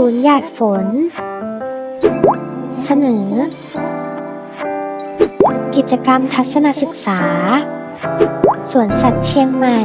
ศูนย์หยาดฝน เสนอ กิจกรรมทัศนศึกษา สวนสัตว์เชียงใหม่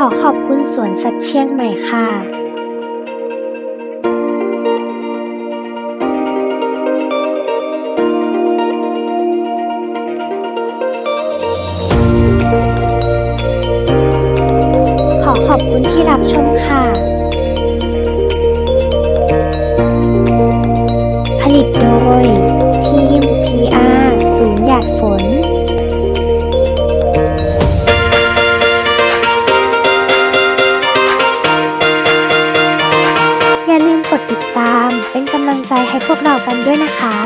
ขอขอบคุณสวนสัตว์เชียงใหม่ค่ะขอขอบคุณที่รับชม ติดตาม เป็นกำลังใจให้พวกเรากันด้วยนะคะ